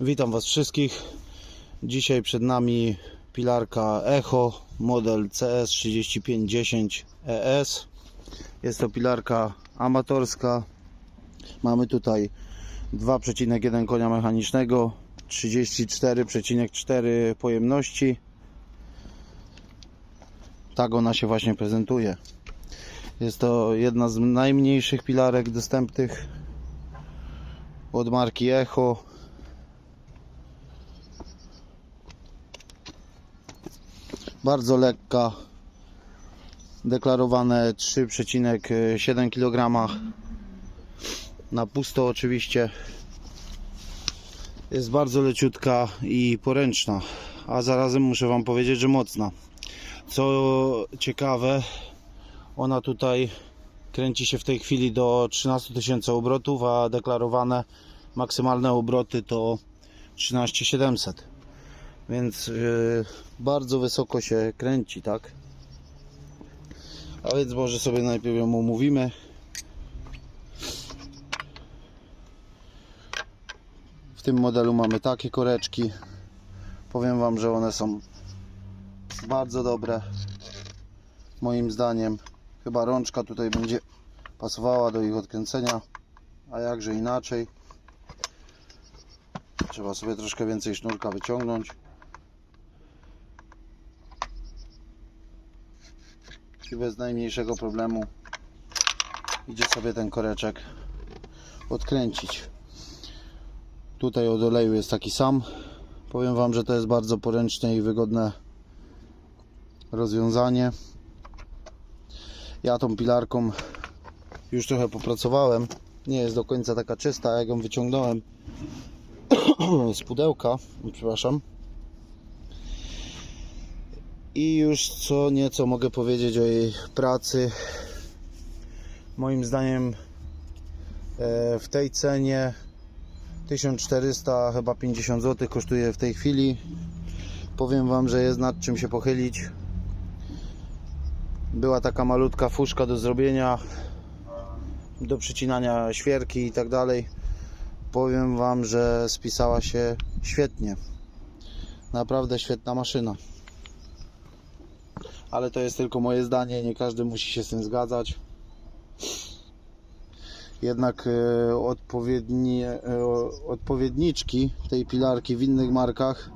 Witam Was wszystkich. Dzisiaj przed nami pilarka Echo model CS3510 ES. Jest to pilarka amatorska. Mamy tutaj 2,1 konia mechanicznego, 34,4 pojemności. Tak ona się właśnie prezentuje. Jest to jedna z najmniejszych pilarek dostępnych od marki Echo. Bardzo lekka. Deklarowane 3,7 kg. Na pusto oczywiście. Jest bardzo leciutka i poręczna. A zarazem muszę Wam powiedzieć, że mocna. Co ciekawe, ona tutaj kręci się w tej chwili do 13 tysięcy obrotów, a deklarowane maksymalne obroty to 13700. Więc yy, bardzo wysoko się kręci, tak? A więc może sobie najpierw ją omówimy. W tym modelu mamy takie koreczki. Powiem Wam, że one są bardzo dobre. Moim zdaniem. Chyba rączka tutaj będzie pasowała do ich odkręcenia. A jakże inaczej. Trzeba sobie troszkę więcej sznurka wyciągnąć. I bez najmniejszego problemu idzie sobie ten koreczek odkręcić. Tutaj od oleju jest taki sam. Powiem Wam, że to jest bardzo poręczne i wygodne rozwiązanie. Ja tą pilarką już trochę popracowałem. Nie jest do końca taka czysta, jak ją wyciągnąłem z pudełka. Przepraszam. I już co nieco mogę powiedzieć o jej pracy. Moim zdaniem e, w tej cenie 1400 chyba 50 zł kosztuje w tej chwili. Powiem Wam, że jest nad czym się pochylić. Była taka malutka fuszka do zrobienia, do przycinania świerki i tak dalej. Powiem Wam, że spisała się świetnie. Naprawdę świetna maszyna. Ale to jest tylko moje zdanie, nie każdy musi się z tym zgadzać. Jednak e, odpowiednie, e, odpowiedniczki tej pilarki w innych markach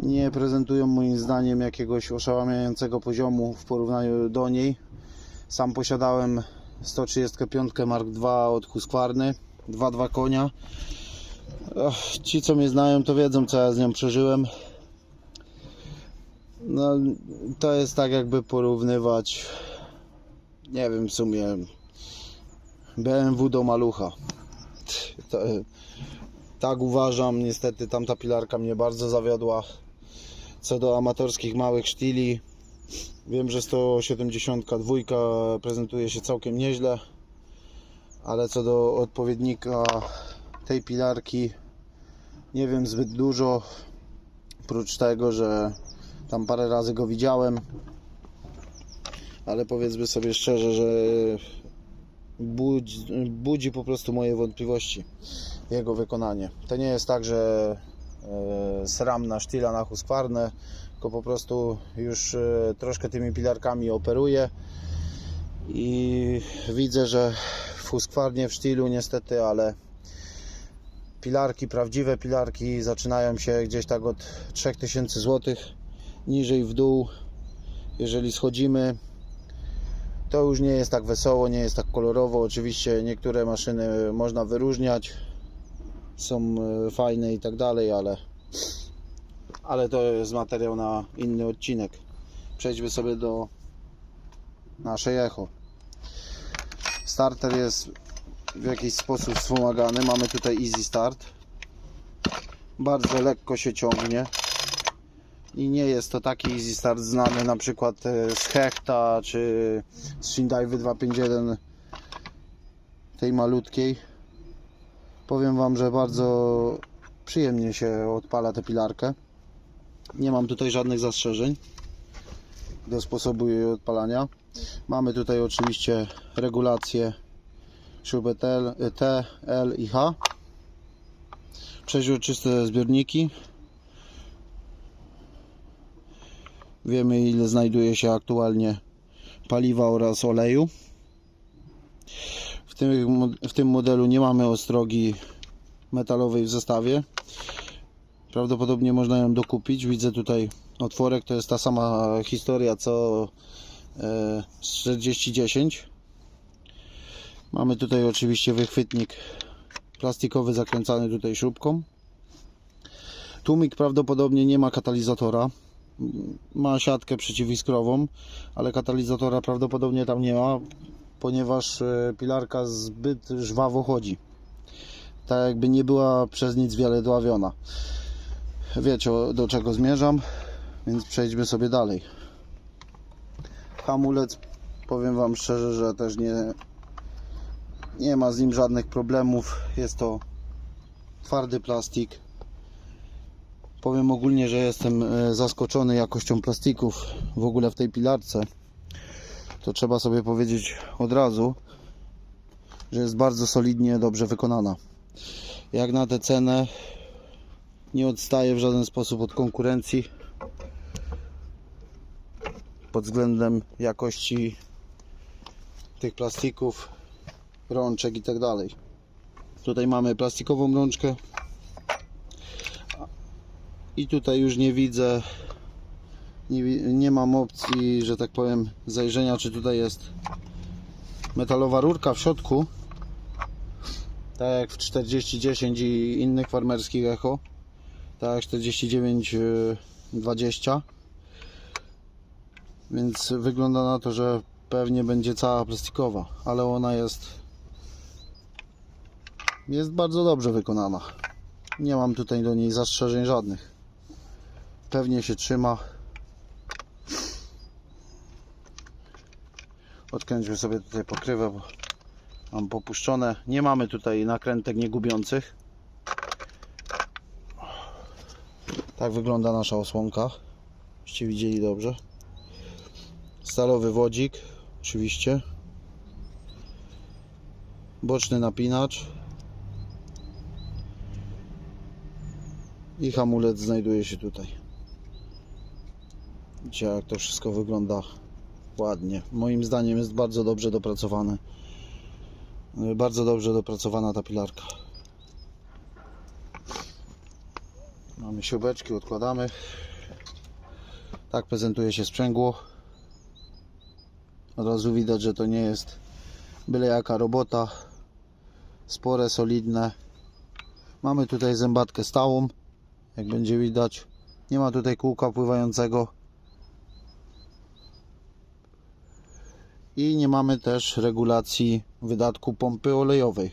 nie prezentują moim zdaniem jakiegoś oszałamiającego poziomu w porównaniu do niej. Sam posiadałem 135 Mark II od Husqvarny, 2.2 konia. Ci co mnie znają to wiedzą co ja z nią przeżyłem. No, to jest tak jakby porównywać nie wiem w sumie BMW do malucha. To, tak uważam, niestety tamta pilarka mnie bardzo zawiodła. Co do amatorskich małych sztili, wiem, że 172 prezentuje się całkiem nieźle, ale co do odpowiednika tej pilarki, nie wiem zbyt dużo. Oprócz tego, że tam parę razy go widziałem, ale powiedzmy sobie szczerze, że budzi, budzi po prostu moje wątpliwości jego wykonanie. To nie jest tak, że e, sram na sztyla na Husqvarnę, tylko po prostu już e, troszkę tymi pilarkami operuję i widzę, że w Husqvarnie w sztylu niestety, ale pilarki, prawdziwe pilarki zaczynają się gdzieś tak od 3000 zł niżej w dół jeżeli schodzimy to już nie jest tak wesoło, nie jest tak kolorowo. Oczywiście niektóre maszyny można wyróżniać, są e, fajne i tak dalej, ale, ale to jest materiał na inny odcinek. Przejdźmy sobie do naszej echo. Starter jest w jakiś sposób wspomagany. Mamy tutaj Easy Start. Bardzo lekko się ciągnie i nie jest to taki easy start znany na przykład e, z Hechta czy z Hyundai 251 tej malutkiej. Powiem Wam, że bardzo przyjemnie się odpala tę pilarkę. Nie mam tutaj żadnych zastrzeżeń do sposobu jej odpalania. Mamy tutaj oczywiście regulację śrubę T, T, L i H. Przeźroczyste zbiorniki. Wiemy ile znajduje się aktualnie paliwa oraz oleju. W tym, w tym modelu nie mamy ostrogi metalowej w zestawie. Prawdopodobnie można ją dokupić. Widzę tutaj otworek, to jest ta sama historia co e, z 4010. Mamy tutaj oczywiście wychwytnik plastikowy zakręcany tutaj śrubką. Tłumik prawdopodobnie nie ma katalizatora. Ma siatkę przeciwiskrową, ale katalizatora prawdopodobnie tam nie ma, ponieważ e, pilarka zbyt żwawo chodzi. Tak jakby nie była przez nic wiele dławiona. Wiecie do czego zmierzam, więc przejdźmy sobie dalej. Hamulec, powiem Wam szczerze, że też nie, nie ma z nim żadnych problemów. Jest to twardy plastik. Powiem ogólnie, że jestem e, zaskoczony jakością plastików w ogóle w tej pilarce. To trzeba sobie powiedzieć od razu, że jest bardzo solidnie, dobrze wykonana. Jak na tę cenę nie odstaje w żaden sposób od konkurencji pod względem jakości tych plastików, rączek i tak dalej. Tutaj mamy plastikową rączkę i tutaj już nie widzę nie, nie mam opcji, że tak powiem zajrzenia czy tutaj jest metalowa rurka w środku tak jak w 4010 i innych farmerskich echo tak jak 4920 więc wygląda na to, że pewnie będzie cała plastikowa, ale ona jest jest bardzo dobrze wykonana. Nie mam tutaj do niej zastrzeżeń żadnych. Pewnie się trzyma. Odkręćmy sobie tutaj pokrywę, bo mam popuszczone. Nie mamy tutaj nakrętek niegubiących. Tak wygląda nasza osłonka. Byście widzieli dobrze. Stalowy wodzik, oczywiście. Boczny napinacz. I hamulec znajduje się tutaj. Widzicie jak to wszystko wygląda ładnie. Moim zdaniem jest bardzo dobrze dopracowane. Y, Bardzo dobrze dopracowana ta pilarka. Mamy śrubeczki, odkładamy. Tak prezentuje się sprzęgło. Od razu widać, że to nie jest byle jaka robota. Spore, solidne. Mamy tutaj zębatkę stałą, jak będzie widać. Nie ma tutaj kółka pływającego. I nie mamy też regulacji wydatku pompy olejowej.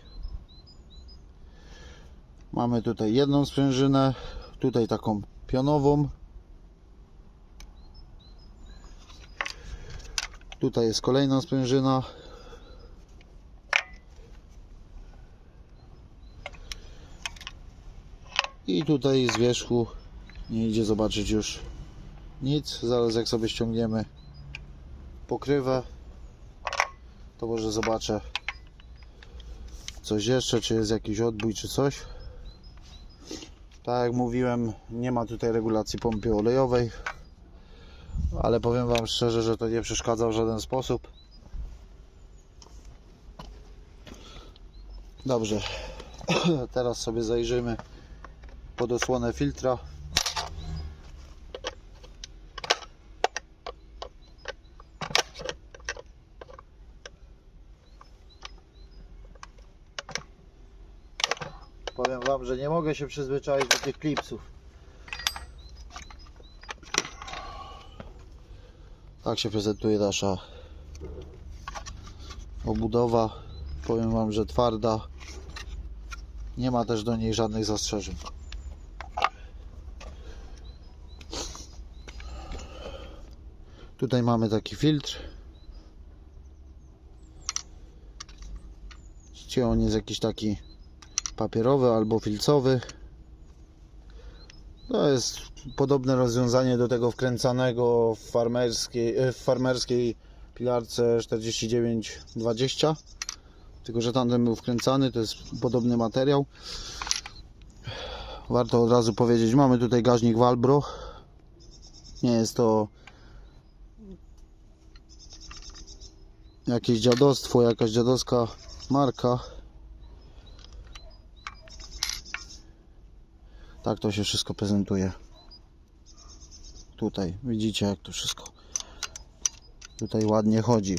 Mamy tutaj jedną sprężynę, tutaj taką pionową. Tutaj jest kolejna sprężyna. I tutaj z wierzchu nie idzie zobaczyć już nic. Zaraz jak sobie ściągniemy pokrywę, to może zobaczę coś jeszcze, czy jest jakiś odbój, czy coś. Tak jak mówiłem, nie ma tutaj regulacji pompy olejowej, ale powiem Wam szczerze, że to nie przeszkadza w żaden sposób. Dobrze, teraz sobie zajrzymy pod osłonę filtra. Powiem Wam, że nie mogę się przyzwyczaić do tych klipsów. Tak się prezentuje nasza obudowa. Powiem Wam, że twarda. Nie ma też do niej żadnych zastrzeżeń. Tutaj mamy taki filtr. Widzicie, on jest jakiś taki papierowy albo filcowy. To jest podobne rozwiązanie do tego wkręcanego w farmerskiej, e, w farmerskiej pilarce 4920. Tylko, że tamten był wkręcany, to jest podobny materiał. warto od razu powiedzieć, mamy tutaj gaźnik Walbro. Nie jest to jakieś dziadostwo, jakaś dziadowska marka. Tak to się wszystko prezentuje. Tutaj widzicie jak to wszystko tutaj ładnie chodzi.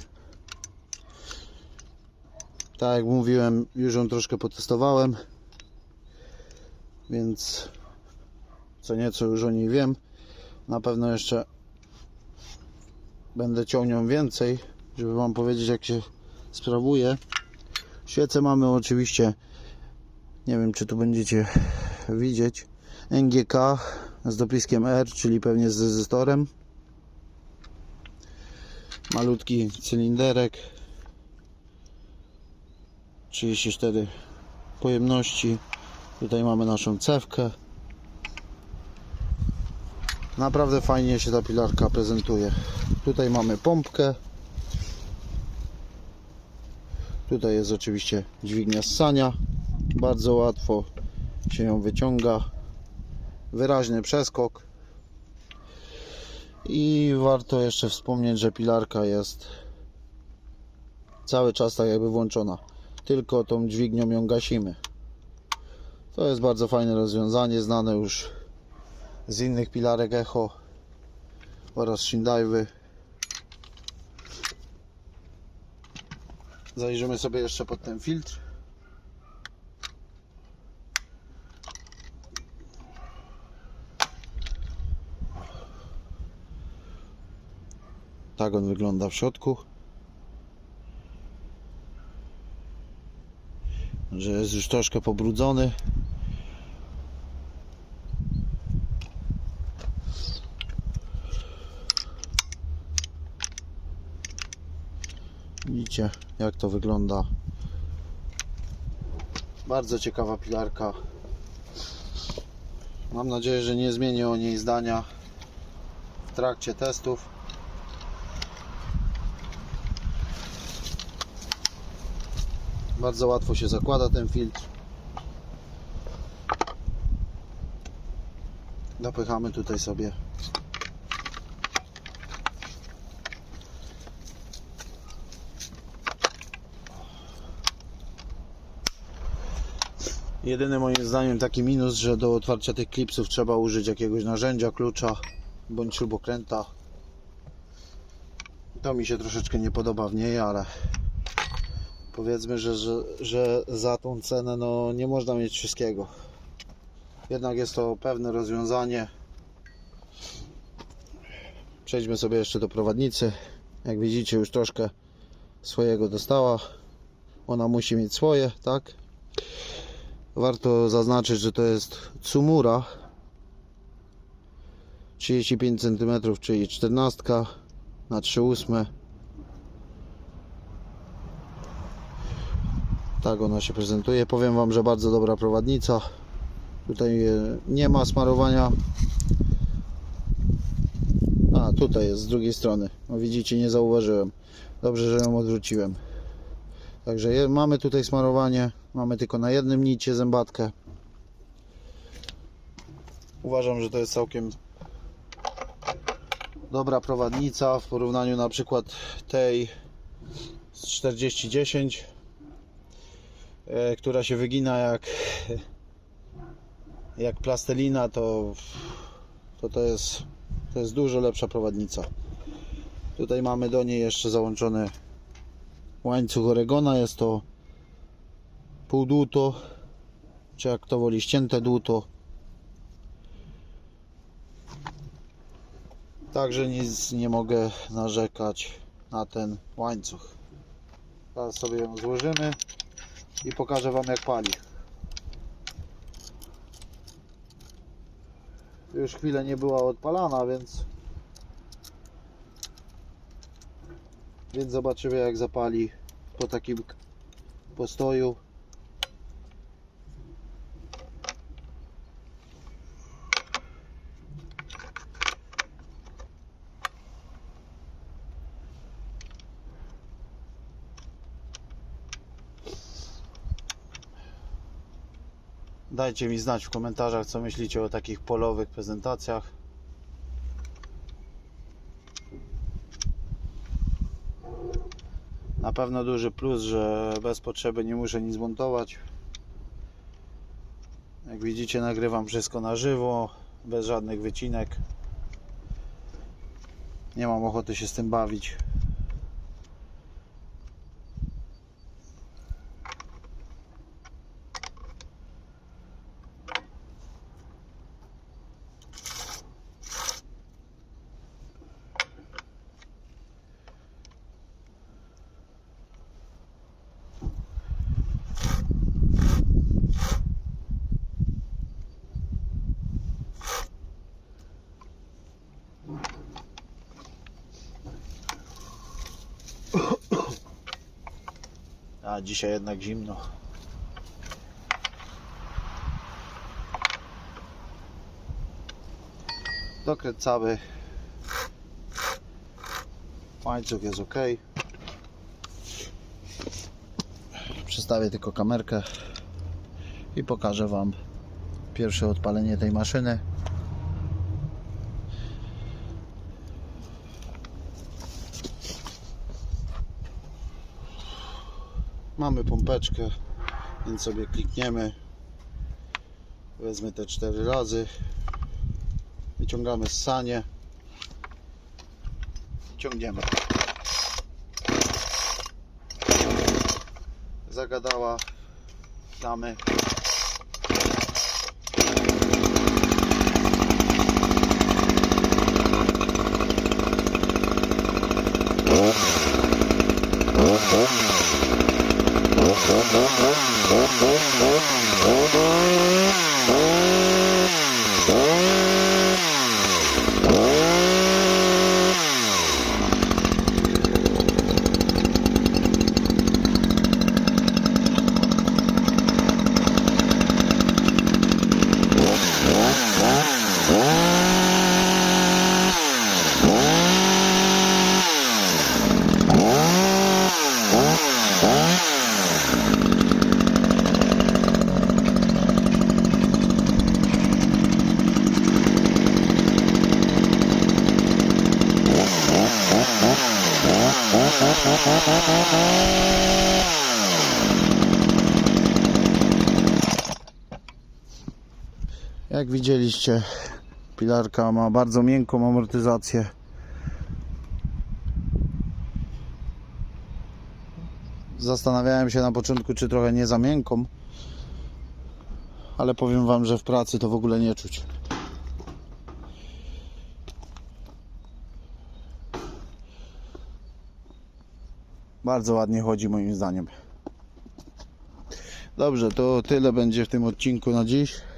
Tak jak mówiłem, już ją troszkę potestowałem, więc co nieco już o niej wiem. Na pewno jeszcze będę ciągnął więcej, żeby Wam powiedzieć jak się sprawuje. Świece mamy oczywiście, nie wiem czy tu będziecie widzieć, NGK z dopiskiem R, czyli pewnie z rezystorem. Malutki cylinderek 34 pojemności. Tutaj mamy naszą cewkę. Naprawdę fajnie się ta pilarka prezentuje. Tutaj mamy pompkę. Tutaj jest oczywiście dźwignia ssania. Bardzo łatwo się ją wyciąga. Wyraźny przeskok. I warto jeszcze wspomnieć, że pilarka jest cały czas tak jakby włączona. Tylko tą dźwignią ją gasimy. To jest bardzo fajne rozwiązanie, znane już z innych pilarek Echo oraz Shindaiwy. Zajrzymy sobie jeszcze pod ten filtr. Tak on wygląda w środku. Że jest już troszkę pobrudzony. Widzicie jak to wygląda. Bardzo ciekawa pilarka. Mam nadzieję, że nie zmienię o niej zdania w trakcie testów. Bardzo łatwo się zakłada ten filtr. Dopychamy tutaj sobie Jedyny moim zdaniem taki minus, że do otwarcia tych klipsów trzeba użyć jakiegoś narzędzia, klucza bądź śrubokręta. To mi się troszeczkę nie podoba w niej, ale powiedzmy, że, że, że za tą cenę no, nie można mieć wszystkiego. Jednak jest to pewne rozwiązanie. Przejdźmy sobie jeszcze do prowadnicy. Jak widzicie, już troszkę swojego dostała. Ona musi mieć swoje, tak? Warto zaznaczyć, że to jest Tsumura 35 cm, czyli 14 na 3,8 Tak ona się prezentuje. Powiem Wam, że bardzo dobra prowadnica. Tutaj e, nie ma smarowania. A, tutaj jest z drugiej strony. No widzicie, nie zauważyłem. Dobrze, że ją odwróciłem. Także je, mamy tutaj smarowanie. Mamy tylko na jednym nicie zębatkę. Uważam, że to jest całkiem dobra prowadnica w porównaniu na przykład tej z 4010 e, która się wygina jak jak plastelina to to, to jest to jest dużo lepsza prowadnica. Tutaj mamy do niej jeszcze załączony łańcuch Oregona. Jest to pół dłuto czy jak to woli ścięte dłuto Także nic nie mogę narzekać na ten łańcuch. Teraz sobie ją złożymy i pokażę Wam jak pali. Już chwilę nie była odpalana, więc więc zobaczymy jak zapali po takim postoju. Dajcie mi znać w komentarzach, co myślicie o takich polowych prezentacjach. Na pewno duży plus, że bez potrzeby nie muszę nic montować. Jak widzicie, nagrywam wszystko na żywo, bez żadnych wycinek. Nie mam ochoty się z tym bawić. A dzisiaj jednak zimno. Dokręcamy. Łańcuch jest ok. Przestawię tylko kamerkę i pokażę Wam pierwsze odpalenie tej maszyny. Mamy pompeczkę, więc sobie klikniemy. Wezmę te cztery razy. Wyciągamy ssanie. Ciągniemy. Zagadała. Damy. Jak widzieliście, pilarka ma bardzo miękką amortyzację. Zastanawiałem się na początku, czy trochę nie za miękką, ale powiem Wam, że w pracy to w ogóle nie czuć. Bardzo ładnie chodzi moim zdaniem. Dobrze, to tyle będzie w tym odcinku na dziś.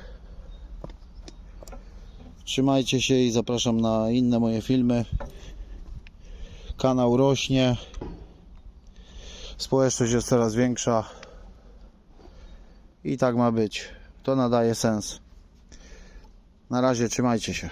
Trzymajcie się i zapraszam na inne moje filmy. Kanał rośnie. Społeczność jest coraz większa. I tak ma być. To nadaje sens. Na razie trzymajcie się.